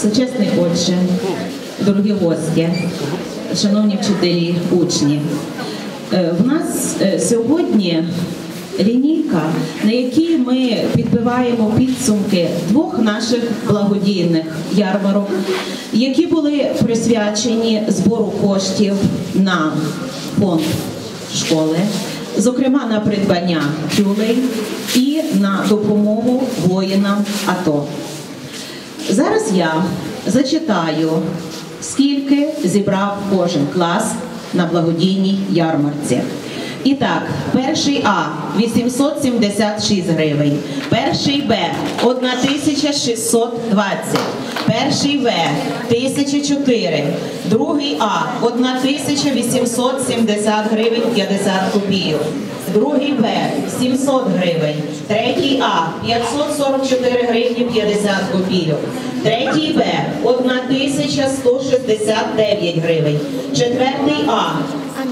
Всечесний Отче, дорогі гості, шановні вчителі, учні. Е, В нас е, сьогодні лінійка, на якій ми підбиваємо підсумки двох наших благодійних ярмарок, які були присвячені збору коштів на фонд школи, зокрема на придбання тюлей і на допомогу воїнам АТО. Зараз я зачитаю, скільки зібрав кожен клас на благодійній ярмарці. І так, перший А 876 гривень, перший Б 1620, перший В 1004, другий А 1870 гривень 50 копійок, другий Б 700 гривень, третій А 544 гривні 50 копійок, третій Б 1169 гривень, четвертий А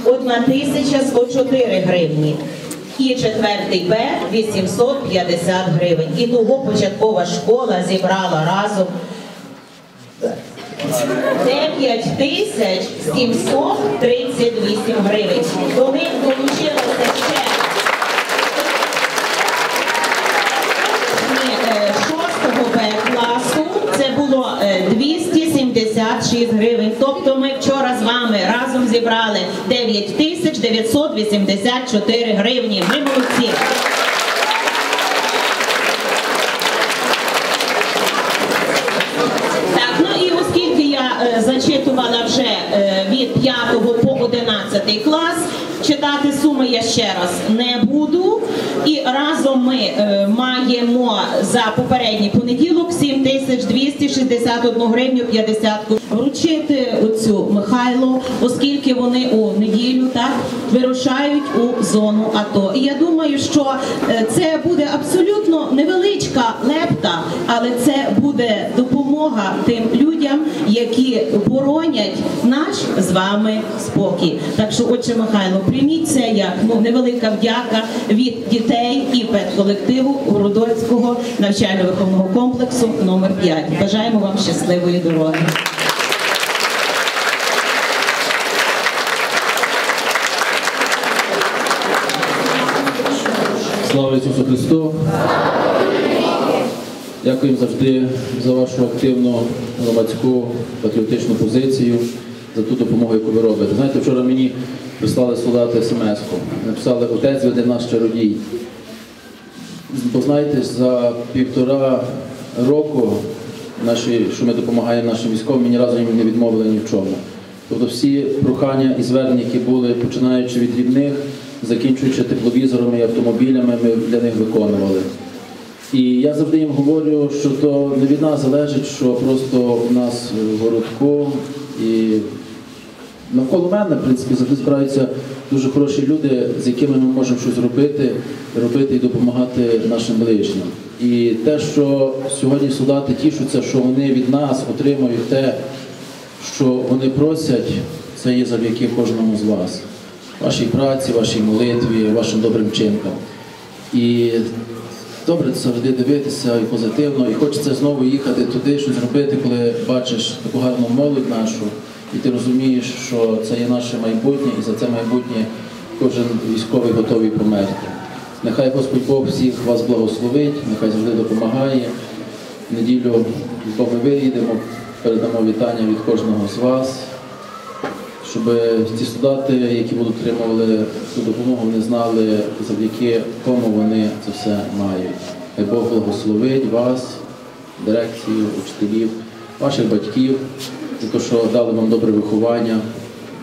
1104 гривні. І четвертий Б 850 гривень. І того початкова школа зібрала разом 9 тисяч 738 гривень. До них долучилося ще е, шостого класу це було е, 276 гривень. Тобто ми вчора з вами разом зібрали 9 тисяч 984 гривні. Ми молодці. Так, ну і оскільки я е, зачитувала вже е, від 5 по 11 клас, читати суми я ще раз не буду. І разом ми е, маємо за попередній понеділок 7261 гривню 50 копійок. Вручити оцю Михайлу, оскільки вони у неділю так вирушають у зону АТО. І я думаю, що е, це буде абсолютно невеличка лепта, але це буде допомога тим людям, які боронять наш з вами спокій. Так що, отче Михайло, прийміть це як ну невелика вдяка від дітей і педколективу Городоцького навчально-виховного комплексу номер 5. Бажаємо вам щасливої дороги. Слава Ісусу Христу! Дякуємо завжди за вашу активну громадську патріотичну позицію, за ту допомогу, яку ви робите. Знаєте, вчора мені прислали солдати смс-ку. Написали Отець веде нас чародій. Бо знаєте, за півтора року, наші, що ми допомагаємо нашим військовим, ми ні разу їм не відмовили ні в чому. Тобто всі прохання і звернення, які були, починаючи від рівних, закінчуючи тепловізорами і автомобілями, ми для них виконували. І я завжди їм говорю, що то не від нас залежить, що просто у нас в городку і навколо мене, в принципі, завжди збираються дуже хороші люди, з якими ми можемо щось робити, робити і допомагати нашим ближнім. І те, що сьогодні солдати тішуться, що вони від нас отримують те, що вони просять, це є завдяки кожному з вас, вашій праці, вашій молитві, вашим добрим чинкам. І добре завжди дивитися і позитивно, і хочеться знову їхати туди, щось робити, коли бачиш таку гарну молодь нашу, і ти розумієш, що це є наше майбутнє, і за це майбутнє кожен військовий готовий померти. Нехай Господь Бог всіх вас благословить, нехай завжди допомагає. В неділю бо ми виїдемо, передамо вітання від кожного з вас, щоб ті солдати, які будуть отримували цю допомогу, вони знали, завдяки кому вони це все мають. Хай Бог благословить вас, дирекцію, учителів, ваших батьків, за те, що дали вам добре виховання,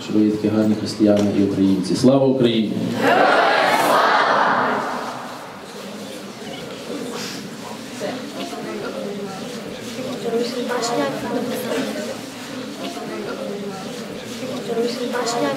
що ви є такі гарні християни і українці. Слава Україні! Башня Башня